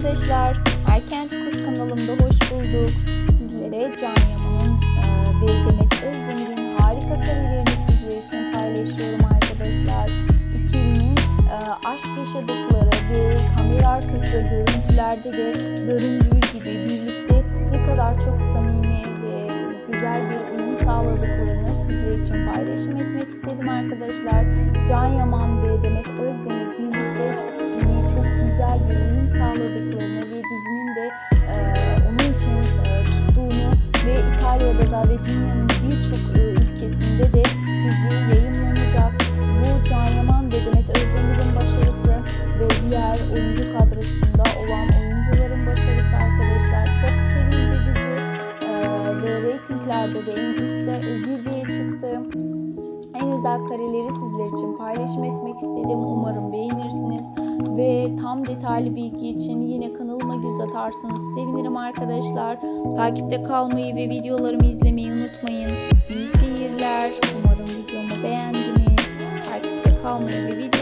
arkadaşlar. Erken Çukur kanalımda hoş bulduk. Sizlere Can Yaman'ın ve Demet Özdemir'in harika karelerini sizler için paylaşıyorum arkadaşlar. İkilinin e, aşk yaşadıkları ve kamera arkası görüntülerde de göründüğü gibi birlikte ne kadar çok samimi ve güzel bir uyum sağladıklarını sizler için paylaşım etmek istedim arkadaşlar. Can Yaman ve Demet Özdemir birlikte çok iyi, çok güzel bir uyum sağladıklarını onun için e, tuttuğunu ve İtalya'da da ve dünyanın birçok e, ülkesinde de dizi yayınlanacak. Bu Can Yaman ve Demet Özdemir'in başarısı ve diğer oyuncu kadrosunda olan oyuncuların başarısı arkadaşlar. Çok sevildi dizi e, ve reytinglerde de en üstte zirveye çıktı. En özel kareleri sizler için paylaşım etmek istedim. Umarım beğenirsiniz. Ve tam detaylı bilgi için yine kanalıma göz sevinirim arkadaşlar. Takipte kalmayı ve videolarımı izlemeyi unutmayın. İyi seyirler. Umarım videomu beğendiniz. Takipte kalmayı ve video